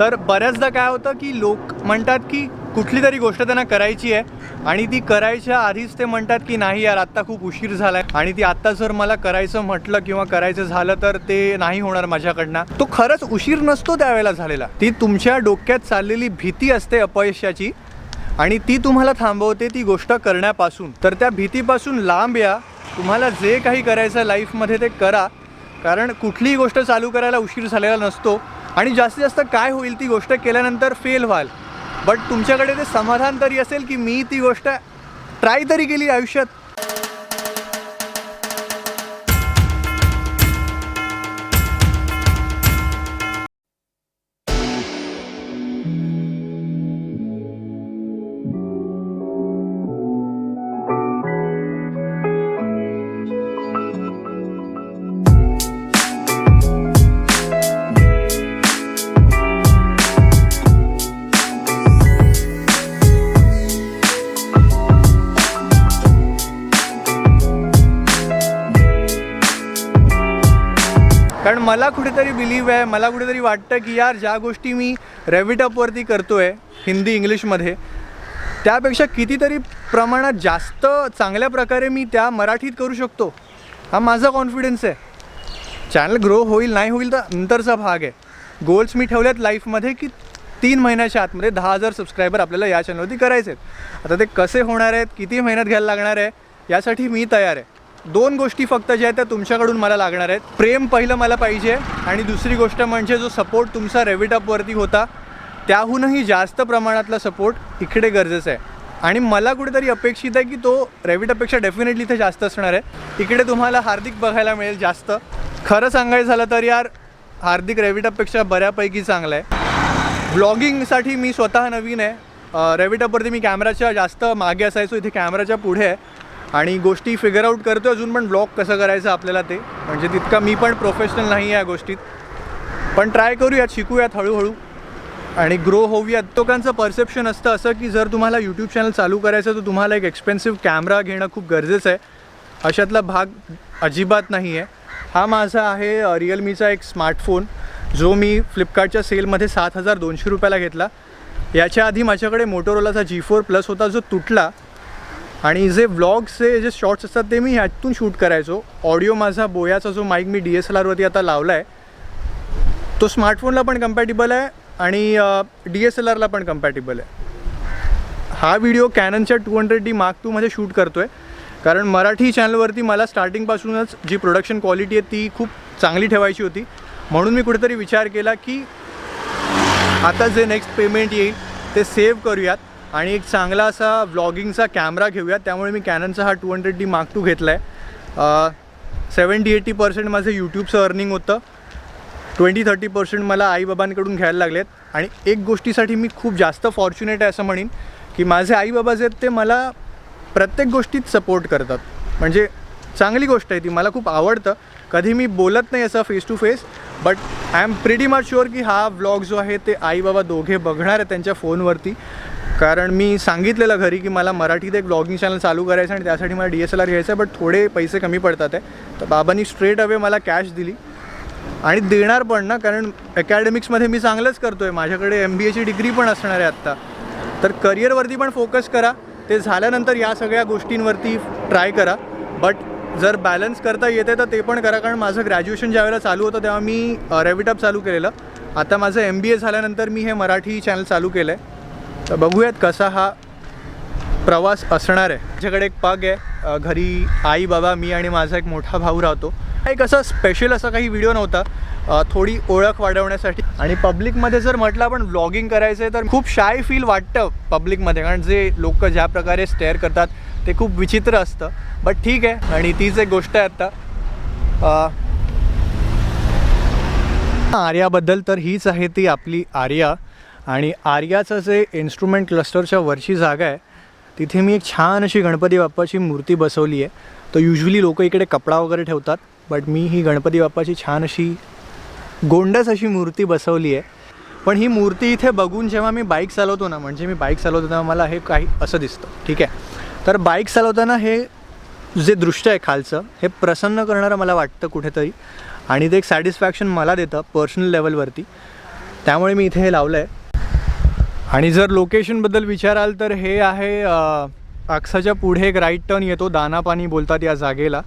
तर बऱ्याचदा काय होतं की लोक म्हणतात की कुठली तरी गोष्ट त्यांना करायची आहे आणि ती करायच्या आधीच ते म्हणतात की नाही यार आत्ता खूप उशीर झाला आहे आणि ती आत्ता जर मला करायचं म्हटलं किंवा करायचं झालं तर ते नाही होणार माझ्याकडनं. तो खरंच उशीर नसतो त्यावेळेला झालेला. ती तुमच्या डोक्यात चाललेली भीती असते अपयशाची आणि ती तुम्हाला थांबवते ती गोष्ट करण्यापासून. तर त्या भीतीपासून लांब या. तुम्हाला जे काही करायचं आहे लाईफमध्ये ते करा. कारण कुठलीही गोष्ट चालू करायला उशीर झालेला नसतो. आणि जास्तीत जास्त काय होईल ती गोष्ट केल्यानंतर फेल व्हाल. बट तुमच्याकडे ते समाधान तरी असेल की मी ती गोष्ट ट्राय तरी केली आयुष्यात. कारण मला कुठेतरी बिलीव आहे मला कुठेतरी वाटतं की यार ज्या गोष्टी मी रेविटअपवरती करतो आहे हिंदी इंग्लिशमध्ये त्यापेक्षा कितीतरी प्रमाणात जास्त चांगल्या प्रकारे मी त्या मराठीत करू शकतो. हा माझा कॉन्फिडन्स आहे. चॅनल ग्रो होईल नाही होईल तर नंतरचा भाग आहे. गोल्स मी ठेवल्यात लाईफमध्ये की तीन महिन्याच्या आतमध्ये दहा हजार सबस्क्रायबर आपल्याला या चॅनलवरती करायचे आहेत. आता ते कसे होणार आहेत किती मेहनत घ्यायला लागणार आहे यासाठी मी तयार आहे. दोन गोष्टी फक्त ज्या आहेत त्या तुमच्याकडून मला लागणार आहेत. प्रेम पहिलं मला पाहिजे आणि दुसरी गोष्ट म्हणजे जो सपोर्ट तुमचा रेविटअपवरती होता त्याहूनही जास्त प्रमाणातला सपोर्ट इकडे गरजेचा आहे. आणि मला कुठेतरी अपेक्षित आहे की तो रेविटअपेक्षा डेफिनेटली इथे जास्त असणार आहे. इकडे तुम्हाला हार्दिक बघायला मिळेल जास्त. खरं सांगायचं झालं तर यार हार्दिक रेविटअपेक्षा बऱ्यापैकी चांगला आहे. व्लॉगिंगसाठी मी स्वतः नवीन आहे. रेविटअपवरती मी कॅमेराच्या जास्त मागे असायचो इथे कॅमेराच्या पुढे आहे. आणि गोष्टी फिगर आउट करतो अजून पण ब्लॉग कसं करायचं आपल्याला ते. म्हणजे तितका मी पण प्रोफेशनल नाही आहे या गोष्टीत. पण ट्राय करूयात शिकूयात हळूहळू. आणि ग्रो होऊयात. लोकांचं परसेप्शन असतं असं की जर तुम्हाला यूट्यूब चॅनल चालू करायचं तर तुम्हाला एक एक्सपेन्सिव्ह कॅमेरा घेणं खूप गरजेचं आहे. अशातला भाग अजिबात नाही आहे. हा माझा आहे रिअलमीचा एक स्मार्टफोन जो मी फ्लिपकार्टच्या सेलमध्ये सात हजार दोनशे रुपयाला घेतला. याच्या आधी माझ्याकडे मोटोरोलाचा जी फोर प्लस होता जो तुटला. आणि जे व्लॉग्सचे जे शॉर्ट्स असतात ते मी ह्यातून शूट करायचो. ऑडिओ माझा बोयाचा जो माईक मी डी एस एल आरवरती आता लावला आहे तो स्मार्टफोनला पण कम्पॅटेबल आहे आणि डी एस एल आरला पण कम्पॅटेबल आहे. हा व्हिडिओ कॅननच्या टू हंड्रेड डी मार्क टूमध्ये शूट करतो आहे कारण मराठी चॅनलवरती मला स्टार्टिंगपासूनच जी प्रोडक्शन क्वालिटी आहे ती खूप चांगली ठेवायची होती. म्हणून मी कुठेतरी विचार केला की आता जे नेक्स्ट पेमेंट येईल ते सेव्ह करूयात. आणि एक चांगला असा व्लॉगिंगचा कॅमेरा घेऊया त्यामुळे मी कॅननचा हा two hundred D mark two घेतला आहे सेवन्टी एटी पर्सेंट माझं यूट्यूबचं अर्निंग होतं. ट्वेंटी थर्टी पर्सेंट मला आईबाबांकडून घ्यायला लागलेत. आणि एक गोष्टीसाठी मी खूप जास्त फॉर्च्युनेट आहे असं म्हणेन की माझे आईबाबा जे आहेत ते मला प्रत्येक गोष्टीत सपोर्ट करतात. म्हणजे चांगली गोष्ट आहे ती. मला खूप आवडतं. कधी मी बोलत नाही असं face to face but I am pretty much sure की हा व्लॉग जो आहे ते आई बाबा दोघे बघणार आहे त्यांच्या फोनवरती. कारण मी सांगितलेलं घरी की मला मराठीत एक ब्लॉगिंग चॅनल चालू करायचं आणि त्यासाठी मला डी एस एल आर घ्यायचं आहे बट थोडे पैसे कमी पडतात आहे. तर बाबांनी स्ट्रेट अवे मला कॅश दिली. आणि देणार पण ना कारण अकॅडमिक्समध्ये मी चांगलंच करतो आहे माझ्याकडे एम बी एची डिग्री पण असणार आहे आत्ता. तर करिअरवरती पण फोकस करा. ते झाल्यानंतर या सगळ्या गोष्टींवरती ट्राय करा. बट जर बॅलन्स करता येते तर ते पण करा. कारण माझं ग्रॅज्युएशन ज्यावेळेला चालू होतं तेव्हा मी रेविटअप चालू केलेलं. आता माझं एम बी ए झाल्यानंतर मी हे मराठी चॅनल चालू केलं आहे तर बघूयात कसा हा प्रवास असणार आहे. माझ्याकडे एक पग आहे. घरी आई बाबा मी आणि माझा एक मोठा भाऊ राहतो. एक असा स्पेशल असा काही व्हिडिओ नव्हता. थोडी ओळख वाढवण्यासाठी. आणि पब्लिकमध्ये जर म्हटलं आपण व्लॉगिंग करायचं आहे तर खूप शाय फील वाटतं पब्लिकमध्ये कारण जे लोक ज्या प्रकारे स्टेअर करतात ते खूप विचित्र असतं. बट ठीक आहे आणि तीच एक गोष्ट आहे आत्ता आर्याबद्दल तर हीच आहे ती आपली आर्या. आणि आर्याचं जे इन्स्ट्रुमेंट क्लस्टरच्या वरची जागा आहे तिथे मी एक छान अशी गणपती बाप्पाची मूर्ती बसवली आहे. तर युजली लोक इकडे कपडा वगैरे ठेवतात बट मी ही गणपती बाप्पाची छान अशी गोंडस अशी मूर्ती बसवली आहे. पण ही मूर्ती इथे बघून जेव्हा मी बाईक चालवतो ना म्हणजे मी बाईक चालवतो तेव्हा मला हे काही असं दिसतं. ठीक आहे? तर बाईक चालवताना हे जे दृश्य आहे खालचं हे प्रसन्न करणारं मला वाटतं कुठेतरी. आणि ते एक सॅटिस्फॅक्शन मला देतं पर्सनल लेवलवरती त्यामुळे मी इथे हे लावलं आहे आणि जर लोकेशनबद्दल विचाराल तर हे आहे अक्साच्या पुढे एक राईट टर्न येतो दानापाणी बोलतात या जागेला.